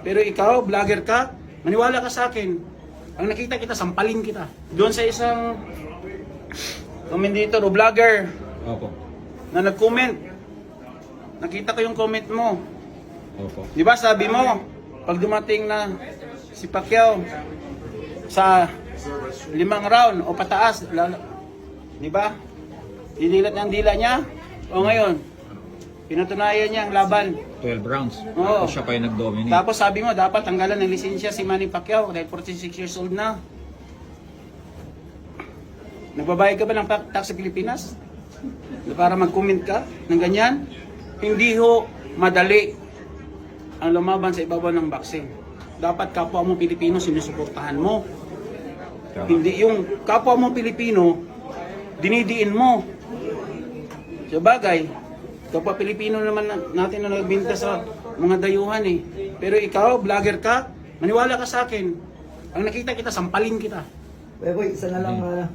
Pero ikaw, vlogger ka, maniwala ka sa akin. Ang nakita kita, sampalin kita. Doon sa isang commentator o vlogger Opo. na nag-comment, nakita ko yung comment mo. Opo. Di ba sabi mo, pag dumating na si Pacquiao sa limang round o pataas, lalo- di ba? Dinilat niya ang dila niya. O ngayon, pinatunayan niya ang laban. 12 rounds. Oo. Tapos siya pa yung nag-dominate. Tapos sabi mo, dapat tanggalan ng lisensya si Manny Pacquiao dahil 46 years old na. Nagbabayad ka ba ng tax sa Pilipinas? Para mag-comment ka ng ganyan? Hindi ho madali ang lumaban sa ibabaw ng boxing. Dapat kapwa mo Pilipino sinusuportahan mo. Tama. Hindi yung kapwa mo Pilipino, dinidiin mo. Sa bagay, kapwa Pilipino naman na- natin na nagbinta sa mga dayuhan eh. Pero ikaw, vlogger ka, maniwala ka sa akin. Ang nakita kita, sampalin kita. Boy, boy, isa na lang, ah,